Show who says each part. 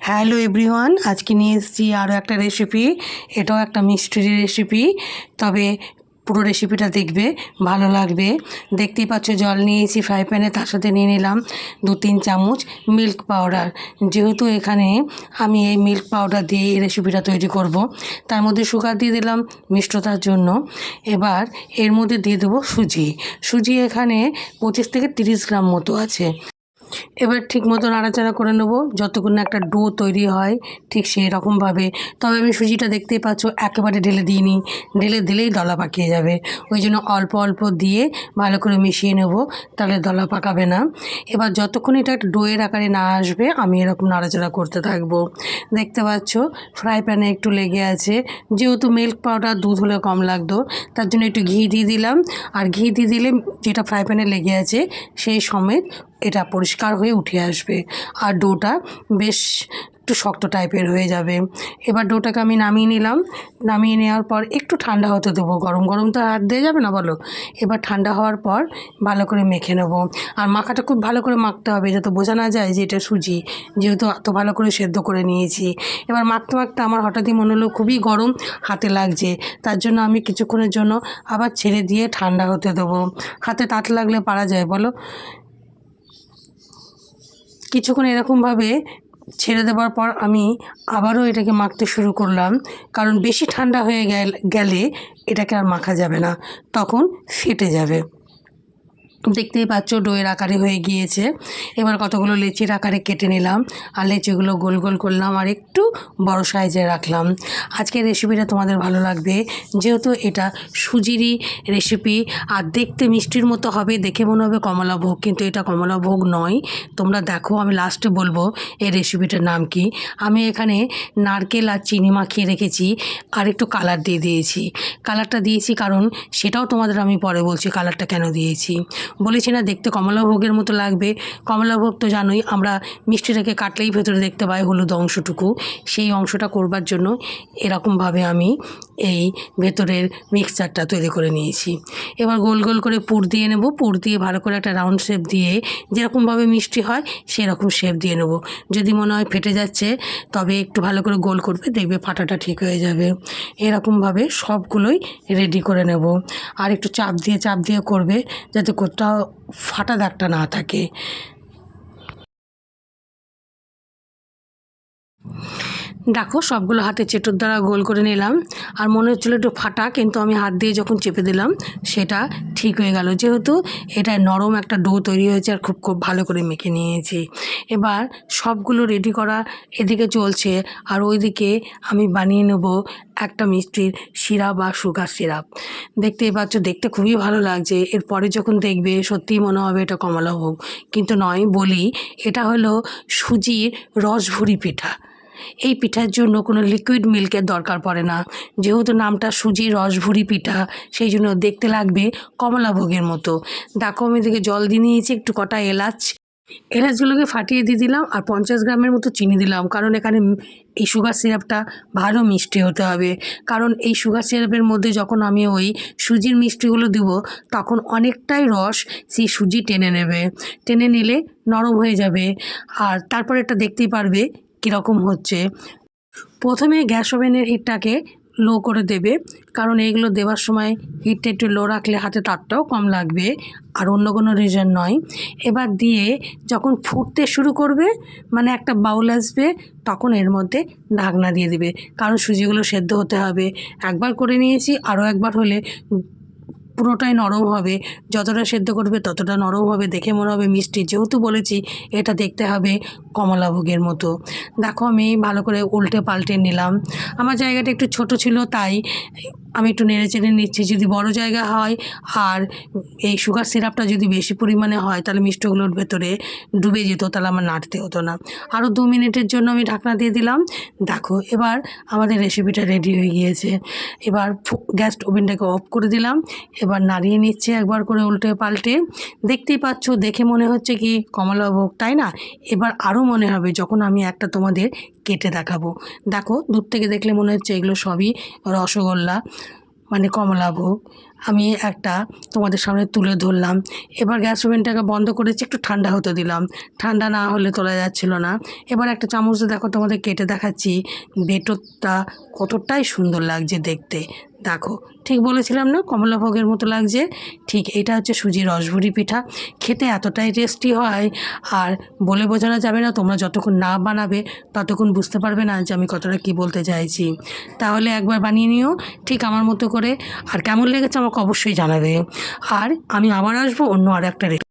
Speaker 1: Hello everyone আজকে নিয়ে এসেছি আরও একটা রেসিপি এটাও একটা মিষ্টির রেসিপি তবে পুরো রেসিপিটা দেখবে, ভালো লাগবে। দেখতেই পাচ্ছ, জল নিয়েছি ফ্রাই প্যানে তার সাথে নিয়ে নিলাম দু তিন চামচ মিল্ক পাউডার যেহেতু এখানে আমি এই মিল্ক পাউডার দিয়ে এই রেসিপিটা তৈরি করব, তার মধ্যে সুগার দিয়ে দিলাম মিষ্টতার জন্য। এবার এর মধ্যে দিয়ে দেবো সুজি। সুজি এখানে পঁচিশ থেকে তিরিশ গ্রাম মতো আছে। এবার ঠিক মতো নাড়াচাড়া করে নেব। যতক্ষণ না একটা ডো তৈরি হয়, ঠিক সেই রকমভাবে। তবে আমি সুজিটা দেখতেই পাচ্ছ একেবারে ঢেলে দিই দিইনি। ঢেলে দিলেই দলা পাকিয়ে যাবে। ওই জন্য অল্প অল্প দিয়ে ভালো করে মিশিয়ে নেব, তাহলে দলা পাকাবে না। এবার যতক্ষণ এটা একটা ডোয়ের আকারে না আসবে, আমি এরকম নাড়াচাড়া করতে থাকব। দেখতে পাচ্ছ ফ্রাই প্যানে একটু লেগে আছে। যেহেতু মিল্ক পাউডার দুধ হলে কম লাগতো, তার জন্য একটু ঘি দিয়ে দিলাম। আর ঘি দিয়ে দিলে যেটা ফ্রাই প্যানে লেগে আছে, সেই সমেত এটা পরিষ্কার হয়ে উঠে আসবে। আর ডোটা বেশ একটু শক্ত টাইপের হয়ে যাবে। এবার ডোটাকে আমি নামিয়ে নিলাম। নামিয়ে নেওয়ার পর একটু ঠান্ডা হতে দেবো। গরম গরম তো হাত দিয়ে যাবে না বলো? এবার ঠান্ডা হওয়ার পর ভালো করে মেখে নেব। আর মাখাটা খুব ভালো করে মাখতে হবে যাতে বোঝা না যায় যে এটা সুজি। যেহেতু এত ভালো করে সেদ্ধ করে নিয়েছি। এবার মাখতে মাখতে আমার হঠাৎই মনে হলো খুবই গরম হাতে লাগছে। তার জন্য আমি কিছুক্ষণের জন্য আবার ছেড়ে দিয়ে ঠান্ডা হতে দেবো। হাতে তাত লাগলে পারা যায় বলো? কিছুক্ষণ এরকমভাবে ছেড়ে দেওয়ার পর আমি আবারও এটাকে মাখতে শুরু করলাম। কারণ বেশি ঠান্ডা হয়ে গেলে গেলে এটাকে আর মাখা যাবে না। তখন ফেটে যাবে। দেখতেই পাচ্ছ ডোয়ের আকারে হয়ে গিয়েছে। এবার কতগুলো লেচির আকারে কেটে নিলাম। আর লেচিগুলো গোল গোল করলাম আর একটু বড় সাইজে রাখলাম। আজকের রেসিপিটা তোমাদের ভালো লাগবে। যেহেতু এটা সুজিরই রেসিপি, আর দেখতে মিষ্টির মতো হবে, দেখে মনে হবে কমলাভোগ। কিন্তু এটা কমলাভোগ নয়। তোমরা দেখো, আমি লাস্টে বলব এই রেসিপিটার নাম কি। আমি এখানে নারকেল আর চিনি মাখিয়ে রেখেছি আর একটু কালার দিয়ে দিয়েছি। কালারটা দিয়েছি কারণ সেটাও তোমাদের আমি পরে বলছি কালারটা কেন দিয়েছি। বলেছি না দেখতে কমলাভোগের মতো লাগবে। কমলাভোগ তো জানোই, আমরা মিষ্টিটাকে কাটলেই ভেতরে দেখতে পাই হলুদ অংশটুকু। সেই অংশটা করবার জন্য এরকমভাবে আমি এই ভেতরের মিক্সচারটা তৈরি করে নিয়েছি। এবার গোল গোল করে পুর দিয়ে নেব। পুর দিয়ে ভালো করে একটা রাউন্ড শেপ দিয়ে যেরকমভাবে মিষ্টি হয়, সেরকম শেপ দিয়ে নেব। যদি মনে হয় ফেটে যাচ্ছে, তবে একটু ভালো করে গোল করবে, দেখবে ফাটাটা ঠিক হয়ে যাবে। এরকমভাবে সবগুলোই রেডি করে নেব। আর একটু চাপ দিয়ে চাপ দিয়ে করবে, যাতে কোথাও ফাটা দাগটা না থাকে। দেখো, সবগুলো হাতে চেটোর দ্বারা গোল করে নিলাম। আর মনে হচ্ছিল একটু ফাটা, কিন্তু আমি হাত দিয়ে যখন চেপে দিলাম, সেটা ঠিক হয়ে গেল। যেহেতু এটা নরম একটা ডো তৈরি হয়েছে, আর খুব খুব ভালো করে মেখে নিয়েছি। এবার সবগুলো রেডি করা এদিকে চলছে, আর ওইদিকে আমি বানিয়ে নেব একটা মিষ্টির সিরাপ বা সুগার সিরাপ। দেখতেই পাচ্ছ, দেখতে খুবই ভালো লাগছে। এরপরে যখন দেখবে, সত্যিই মনে হবে এটা কমলা হোক কিন্তু নয়, বলি, এটা হলো সুজির রসভুরি পিঠা। এই পিঠার জন্য কোনো লিকুইড মিল্কের দরকার পড়ে না। যেহেতু নামটা সুজি রসভুরি পিঠা, সেই জন্য দেখতে লাগবে কমলাভোগের মতো। দেখো, আমি এদিকে জল দিয়ে নিয়েছি, একটু কটা এলাচ। এলাচগুলোকে ফাটিয়ে দিয়ে দিলাম আর পঞ্চাশ গ্রামের মতো চিনি দিলাম, কারণ এখানে এই সুগার সিরাপটা ভালো মিষ্টি হতে হবে। কারণ এই সুগার সিরাপের মধ্যে যখন আমি ওই সুজির মিষ্টিগুলো দিব, তখন অনেকটাই রস সেই সুজি টেনে নেবে। টেনে নিলে নরম হয়ে যাবে। আর তারপর এটা দেখতেই পারবে কীরকম হচ্ছে? প্রথমে গ্যাস ওভেনের হিটটাকে লো করে দেবে। কারণ এইগুলো দেওয়ার সময় হিটটা একটু লো রাখলে হাতে তাপটাও কম লাগবে। আর অন্য কোনো রিজন নয়। এবার দিয়ে যখন ফুটতে শুরু করবে মানে একটা বাউল আসবে, তখন এর মধ্যে ঢাকনা দিয়ে দিবে। কারণ সুজিগুলো সেদ্ধ হতে হবে। একবার করে নিয়েছি আরও একবার হলে পুরোটাই নরম হবে। যতটা সেদ্ধ করবে ততটা নরম হবে। দেখে মনে হবে মিষ্টি। যেহেতু বলেছি, এটা দেখতে হবে কমলাভোগের মতো। দেখো আমি ভালো করে উল্টে পাল্টে নিলাম। আমার জায়গাটা একটু ছোট ছিল, তাই আমি একটু নেড়ে চেড়ে নিচ্ছি। যদি বড় জায়গা হয় আর এই সুগার সিরাপটা যদি বেশি পরিমাণে হয়, তাহলে মিষ্টিগুলোর ভেতরে ডুবে যেত, তাহলে আমার নাড়তে হতো না। আরও দু মিনিটের জন্য আমি ঢাকনা দিয়ে দিলাম। দেখো, এবার আমাদের রেসিপিটা রেডি হয়ে গিয়েছে। এবার গ্যাস ওভেনটাকে অফ করে দিলাম। এবার নাড়িয়ে নিচ্ছে একবার করে উল্টে পাল্টে। দেখতেই পাচ্ছ, দেখে মনে হচ্ছে কি কমলাভোগ, তাই না? এবার আরও মনে হবে যখন আমি একটা তোমাদের কেটে দেখাবো। দেখো, দূর থেকে দেখলে মনে হচ্ছে এগুলো সবই রসগোল্লা। মানে কমলাভোগ আমি একটা তোমাদের সামনে তুলে ধরলাম। এবার গ্যাস ওভেনটাকে বন্ধ করেছি, একটু ঠান্ডা হতে দিলাম। ঠান্ডা না হলে তোলা যাচ্ছিল না। এবার একটা চামচ দেখো তোমাদের কেটে দেখাচ্ছি। বেটরটা কতটাই সুন্দর লাগছে দেখতে। দেখো, ঠিক বলেছিলাম না? কমলাভোগের মতো লাগছে। ঠিক এটা হচ্ছে সুজির রসভুরি পিঠা। খেতে এতটাই টেস্টি হয়। আর বলে বোঝানো যাবে না, তোমরা যতক্ষণ না বানাবে, ততক্ষণ বুঝতে পারবে না যে আমি কতটা কী বলতে চাইছি। তাহলে একবার বানিয়ে নিও, ঠিক আমার মতো করে। আর কেমন লেগেছে আমাকে অবশ্যই জানাবে। আর আমি আবার আসব অন্য আর একটা